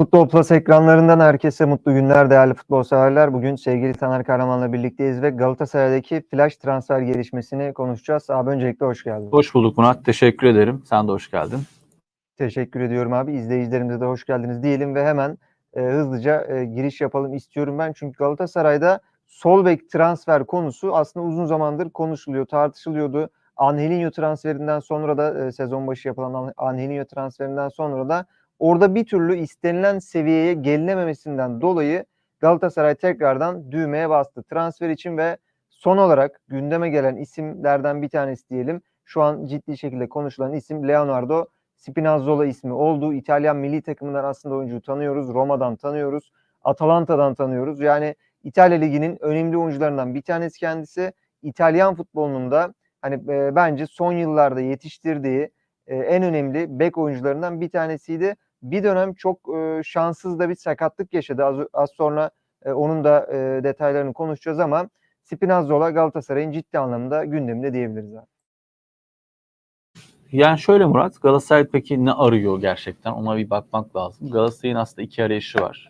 Futbol Plus ekranlarından herkese mutlu günler değerli futbol severler. Bugün sevgili Taner Kahraman'la birlikteyiz ve Galatasaray'daki flash transfer gelişmesini konuşacağız. Abi öncelikle hoş geldin. Hoş bulduk Murat. Teşekkür ederim. Sen de hoş geldin. Teşekkür ediyorum abi. İzleyicilerimize de hoş geldiniz diyelim ve hemen e, hızlıca e, giriş yapalım istiyorum ben. Çünkü Galatasaray'da sol bek transfer konusu aslında uzun zamandır konuşuluyor, tartışılıyordu. Angelinho transferinden sonra da e, sezon başı yapılan Angelinho transferinden sonra da orada bir türlü istenilen seviyeye gelinememesinden dolayı Galatasaray tekrardan düğmeye bastı transfer için ve son olarak gündeme gelen isimlerden bir tanesi diyelim. Şu an ciddi şekilde konuşulan isim Leonardo Spinazzola ismi olduğu İtalyan milli takımından aslında oyuncuyu tanıyoruz. Roma'dan tanıyoruz. Atalanta'dan tanıyoruz. Yani İtalya Ligi'nin önemli oyuncularından bir tanesi kendisi. İtalyan futbolunun da hani e, bence son yıllarda yetiştirdiği e, en önemli bek oyuncularından bir tanesiydi. Bir dönem çok e, şanssız da bir sakatlık yaşadı. Az, az sonra e, onun da e, detaylarını konuşacağız ama Spinazzola Galatasaray'ın ciddi anlamda gündeminde diyebiliriz abi. Yani şöyle Murat, Galatasaray peki ne arıyor gerçekten? Ona bir bakmak lazım. Galatasaray'ın aslında iki arayışı var.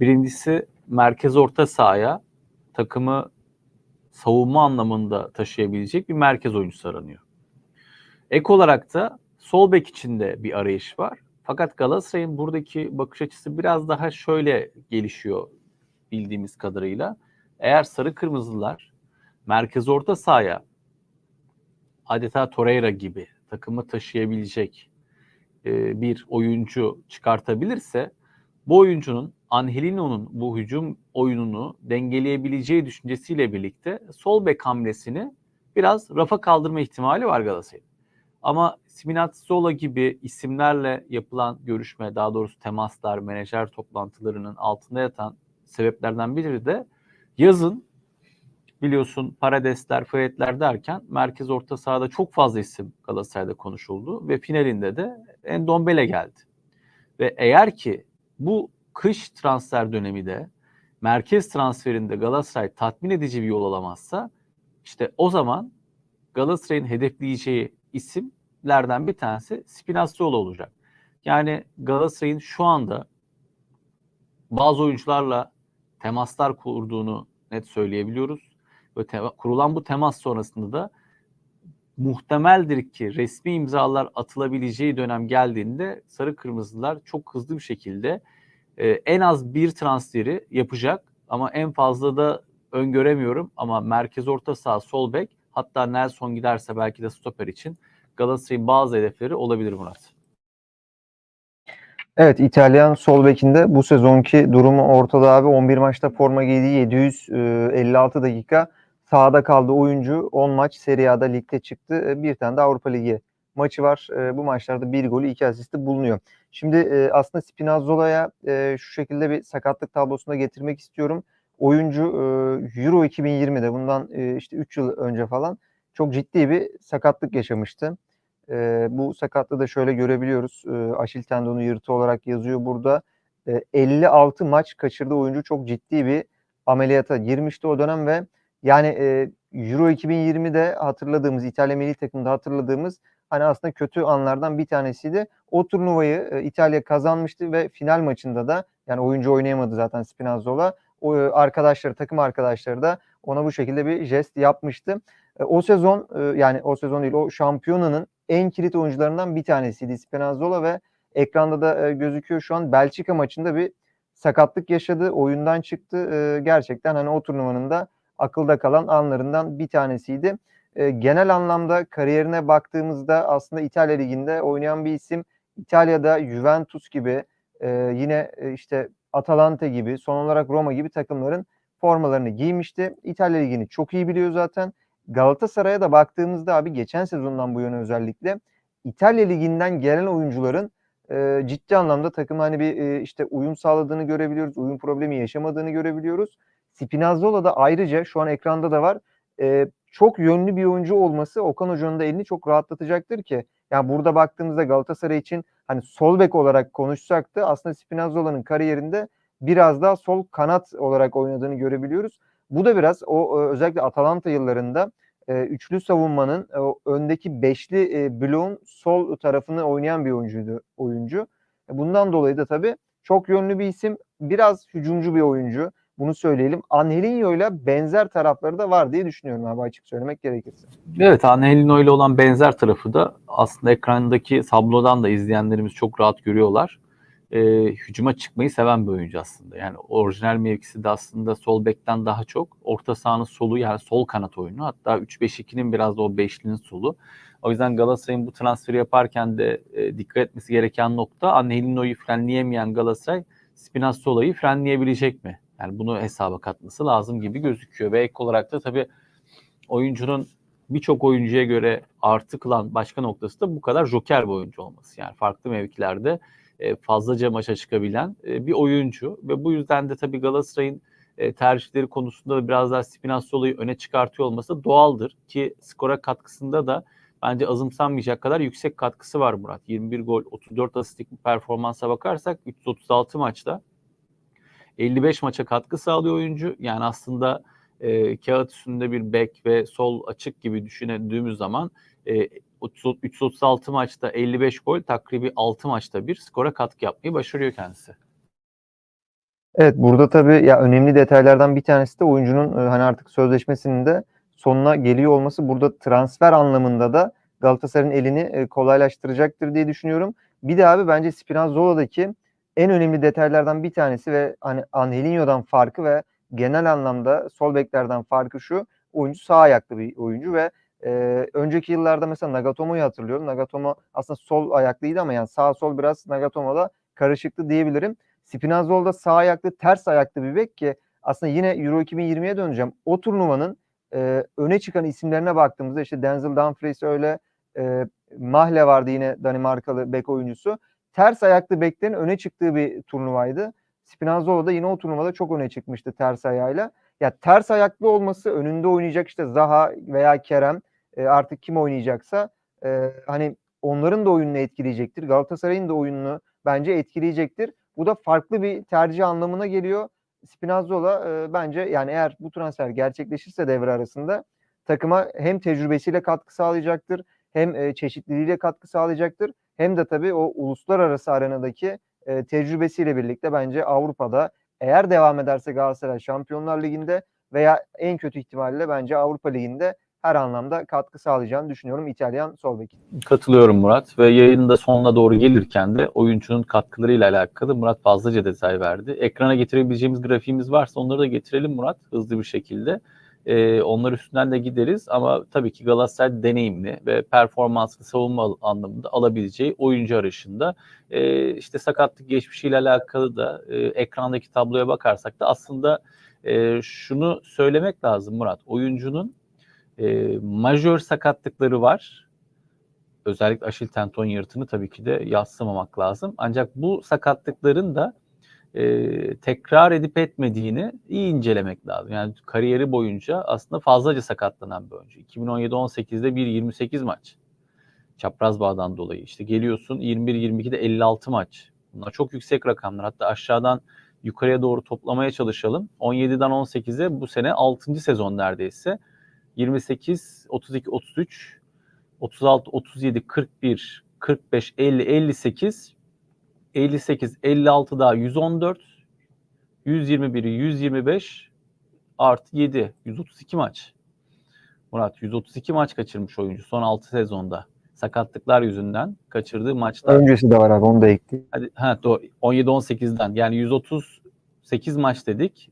Birincisi merkez orta sahaya takımı savunma anlamında taşıyabilecek bir merkez oyuncusu aranıyor. Ek olarak da sol bek içinde bir arayış var. Fakat Galatasaray'ın buradaki bakış açısı biraz daha şöyle gelişiyor bildiğimiz kadarıyla. Eğer sarı kırmızılar merkez orta sahaya adeta Torreira gibi takımı taşıyabilecek e, bir oyuncu çıkartabilirse bu oyuncunun Angelino'nun bu hücum oyununu dengeleyebileceği düşüncesiyle birlikte sol bek hamlesini biraz rafa kaldırma ihtimali var Galatasaray'ın. Ama Spinazzola gibi isimlerle yapılan görüşme, daha doğrusu temaslar, menajer toplantılarının altında yatan sebeplerden biri de yazın biliyorsun Paradesler, Fayetler derken merkez orta sahada çok fazla isim Galatasaray'da konuşuldu ve finalinde de Endombele geldi. Ve eğer ki bu kış transfer dönemi de merkez transferinde Galatasaray tatmin edici bir yol alamazsa işte o zaman Galatasaray'ın hedefleyeceği isimlerden bir tanesi Spinazzola olacak. Yani Galatasaray'ın şu anda bazı oyuncularla temaslar kurduğunu net söyleyebiliyoruz. Ve te- kurulan bu temas sonrasında da muhtemeldir ki resmi imzalar atılabileceği dönem geldiğinde sarı kırmızılar çok hızlı bir şekilde e, en az bir transferi yapacak ama en fazla da öngöremiyorum ama merkez orta saha sol bek hatta Nelson giderse belki de stoper için Galatasaray'ın bazı hedefleri olabilir Murat. Evet İtalyan sol bekinde bu sezonki durumu ortada abi. 11 maçta forma giydiği 756 dakika sahada kaldı oyuncu. 10 maç Serie A'da ligde çıktı. E, Bir tane de Avrupa Ligi maçı var. E, Bu maçlarda bir golü iki asisti bulunuyor. Şimdi e, aslında Spinazzola'ya e, şu şekilde bir sakatlık tablosuna getirmek istiyorum. Oyuncu e, Euro 2020'de bundan e, işte 3 yıl önce falan çok ciddi bir sakatlık yaşamıştı. E, bu sakatlığı da şöyle görebiliyoruz. E, Aşil tendonu yırtı olarak yazıyor burada. E, 56 maç kaçırdığı oyuncu çok ciddi bir ameliyata girmişti o dönem ve yani Euro 2020'de hatırladığımız İtalya milli takımında hatırladığımız hani aslında kötü anlardan bir tanesiydi. O turnuvayı İtalya kazanmıştı ve final maçında da yani oyuncu oynayamadı zaten Spinazzola. E, arkadaşları, takım arkadaşları da ona bu şekilde bir jest yapmıştı. E, o sezon e, yani o sezon değil o şampiyonanın en kilit oyuncularından bir tanesiydi Spinazzola ve ekranda da gözüküyor şu an Belçika maçında bir sakatlık yaşadı, oyundan çıktı. Gerçekten hani o turnuvanın da akılda kalan anlarından bir tanesiydi. Genel anlamda kariyerine baktığımızda aslında İtalya Ligi'nde oynayan bir isim. İtalya'da Juventus gibi yine işte Atalanta gibi son olarak Roma gibi takımların formalarını giymişti. İtalya Ligi'ni çok iyi biliyor zaten. Galatasaray'a da baktığımızda abi geçen sezondan bu yana özellikle İtalya Ligi'nden gelen oyuncuların e, ciddi anlamda takım hani bir e, işte uyum sağladığını görebiliyoruz. Uyum problemi yaşamadığını görebiliyoruz. Spinazzola da ayrıca şu an ekranda da var. E, çok yönlü bir oyuncu olması Okan Hoca'nın da elini çok rahatlatacaktır ki. Yani burada baktığımızda Galatasaray için hani sol bek olarak konuşsak da aslında Spinazzola'nın kariyerinde biraz daha sol kanat olarak oynadığını görebiliyoruz. Bu da biraz o özellikle Atalanta yıllarında e, üçlü savunmanın e, öndeki beşli e, bloğun sol tarafını oynayan bir oyuncuydu oyuncu. E, Bundan dolayı da tabii çok yönlü bir isim, biraz hücumcu bir oyuncu. Bunu söyleyelim. Angelinho ile benzer tarafları da var diye düşünüyorum abi açık söylemek gerekirse. Evet Angelino ile olan benzer tarafı da aslında ekrandaki tablodan da izleyenlerimiz çok rahat görüyorlar. Ee, hücuma çıkmayı seven bir oyuncu aslında. Yani orijinal mevkisi de aslında sol bekten daha çok orta sahanın solu yani sol kanat oyunu. Hatta 3-5-2'nin biraz da o beşlinin solu. O yüzden Galatasaray'ın bu transferi yaparken de e, dikkat etmesi gereken nokta Angelino'yu frenleyemeyen Galatasaray Spinazzola'yı frenleyebilecek mi? Yani bunu hesaba katması lazım gibi gözüküyor. Ve ek olarak da tabii oyuncunun birçok oyuncuya göre artı kılan başka noktası da bu kadar joker bir oyuncu olması. Yani farklı mevkilerde e, fazlaca maça çıkabilen e, bir oyuncu ve bu yüzden de tabii Galatasaray'ın e, tercihleri konusunda da biraz daha Spinazzola'yı öne çıkartıyor olması doğaldır ki skora katkısında da bence azımsanmayacak kadar yüksek katkısı var Murat. 21 gol, 34 asistlik performansa bakarsak 336 maçta 55 maça katkı sağlıyor oyuncu. Yani aslında e, kağıt üstünde bir bek ve sol açık gibi düşündüğümüz zaman e, 30 336 maçta 55 gol takribi 6 maçta bir skora katkı yapmayı başarıyor kendisi. Evet burada tabii ya önemli detaylardan bir tanesi de oyuncunun e, hani artık sözleşmesinin de sonuna geliyor olması burada transfer anlamında da Galatasaray'ın elini e, kolaylaştıracaktır diye düşünüyorum. Bir de abi bence Spinazzola'daki en önemli detaylardan bir tanesi ve hani Angelinho'dan farkı ve genel anlamda sol beklerden farkı şu. Oyuncu sağ ayaklı bir oyuncu ve e, önceki yıllarda mesela Nagatomo'yu hatırlıyorum. Nagatomo aslında sol ayaklıydı ama yani sağ sol biraz Nagatomo'da karışıktı diyebilirim. Spinazzola da sağ ayaklı, ters ayaklı bir bek ki aslında yine Euro 2020'ye döneceğim. O turnuvanın e, öne çıkan isimlerine baktığımızda işte Denzel Dumfries öyle, e, Mahle vardı yine Danimarkalı bek oyuncusu. Ters ayaklı beklerin öne çıktığı bir turnuvaydı. Spinazzola da yine o turnuvada çok öne çıkmıştı ters ayağıyla. Ya ters ayaklı olması önünde oynayacak işte Zaha veya Kerem e, artık kim oynayacaksa e, hani onların da oyununu etkileyecektir. Galatasaray'ın da oyununu bence etkileyecektir. Bu da farklı bir tercih anlamına geliyor. Spinazzola e, bence yani eğer bu transfer gerçekleşirse devre arasında takıma hem tecrübesiyle katkı sağlayacaktır, hem e, çeşitliliğiyle katkı sağlayacaktır, hem de tabii o uluslararası arenadaki e, tecrübesiyle birlikte bence Avrupa'da eğer devam ederse Galatasaray Şampiyonlar Ligi'nde veya en kötü ihtimalle bence Avrupa Ligi'nde her anlamda katkı sağlayacağını düşünüyorum İtalyan sol bek. Katılıyorum Murat ve yayının da sonuna doğru gelirken de oyuncunun katkılarıyla alakalı Murat fazlaca detay verdi. Ekrana getirebileceğimiz grafiğimiz varsa onları da getirelim Murat hızlı bir şekilde. Ee, onlar üstünden de gideriz ama tabii ki Galatasaray deneyimli ve performanslı savunma anlamında alabileceği oyuncu arayışında. Ee, işte sakatlık geçmişiyle alakalı da e, ekrandaki tabloya bakarsak da aslında e, şunu söylemek lazım Murat. Oyuncunun e, majör sakatlıkları var. Özellikle aşil tenton yırtını tabii ki de yadsımamak lazım. Ancak bu sakatlıkların da e, tekrar edip etmediğini iyi incelemek lazım. Yani kariyeri boyunca aslında fazlaca sakatlanan bir oyuncu. 2017-18'de bir 28 maç. Çapraz bağdan dolayı. İşte geliyorsun 21-22'de 56 maç. Bunlar çok yüksek rakamlar. Hatta aşağıdan yukarıya doğru toplamaya çalışalım. 17'den 18'e bu sene 6. sezon neredeyse. 28, 32, 33, 36, 37, 41, 45, 50, 58, 58, 56 daha 114, 121, 125 artı 7, 132 maç. Murat 132 maç kaçırmış oyuncu son 6 sezonda. Sakatlıklar yüzünden kaçırdığı maçlar. Öncesi de var abi onu da ekleyeyim. Hadi, ha, doğru. 17-18'den yani 138 maç dedik.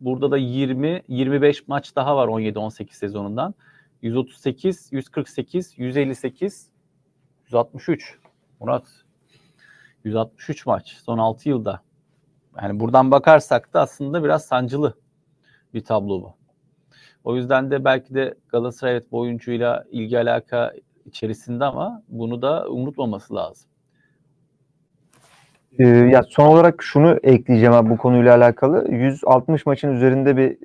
Burada da 20 25 maç daha var 17-18 sezonundan. 138, 148, 158, 163. Murat 163 maç son 6 yılda. Yani buradan bakarsak da aslında biraz sancılı bir tablo bu. O yüzden de belki de Galatasaray evet bu oyuncuyla ilgi alaka içerisinde ama bunu da unutmaması lazım. Ee, ya son olarak şunu ekleyeceğim abi bu konuyla alakalı. 160 maçın üzerinde bir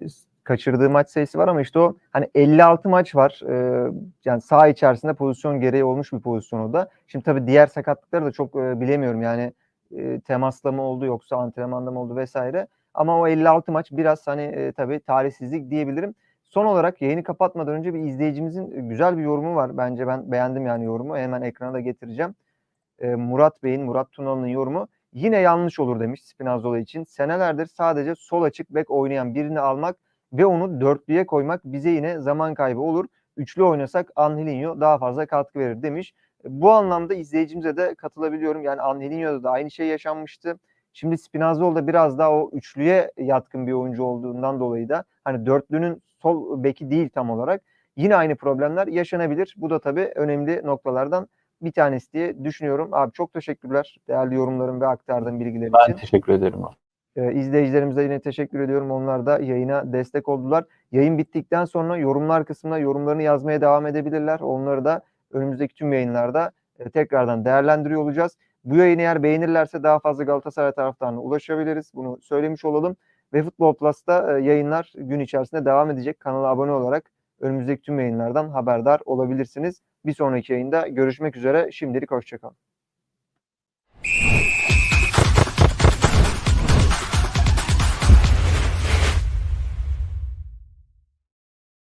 kaçırdığı maç sayısı var ama işte o hani 56 maç var. Ee, yani saha içerisinde pozisyon gereği olmuş bir pozisyon o da. Şimdi tabii diğer sakatlıkları da çok e, bilemiyorum. Yani e, temasla mı oldu yoksa antrenmanda mı oldu vesaire. Ama o 56 maç biraz hani e, tabii talihsizlik diyebilirim. Son olarak yayını kapatmadan önce bir izleyicimizin güzel bir yorumu var. Bence ben beğendim yani yorumu. Hemen ekrana da getireceğim. e, Murat Bey'in, Murat Tunalı'nın yorumu yine yanlış olur demiş Spinazzola için. Senelerdir sadece sol açık bek oynayan birini almak ve onu dörtlüye koymak bize yine zaman kaybı olur. Üçlü oynasak Angelinho daha fazla katkı verir demiş. Bu anlamda izleyicimize de katılabiliyorum. Yani Angelinho'da da aynı şey yaşanmıştı. Şimdi Spinazzola da biraz daha o üçlüye yatkın bir oyuncu olduğundan dolayı da hani dörtlünün sol beki değil tam olarak. Yine aynı problemler yaşanabilir. Bu da tabii önemli noktalardan bir tanesi diye düşünüyorum. Abi çok teşekkürler değerli yorumların ve aktardığın bilgiler Ben için. teşekkür ederim. Ee, izleyicilerimize yine teşekkür ediyorum. Onlar da yayına destek oldular. Yayın bittikten sonra yorumlar kısmına yorumlarını yazmaya devam edebilirler. Onları da önümüzdeki tüm yayınlarda e, tekrardan değerlendiriyor olacağız. Bu yayını eğer beğenirlerse daha fazla Galatasaray taraftarına ulaşabiliriz. Bunu söylemiş olalım. Ve Futbol Plus'ta e, yayınlar gün içerisinde devam edecek. Kanala abone olarak önümüzdeki tüm yayınlardan haberdar olabilirsiniz. Bir sonraki yayında görüşmek üzere. Şimdilik hoşçakalın.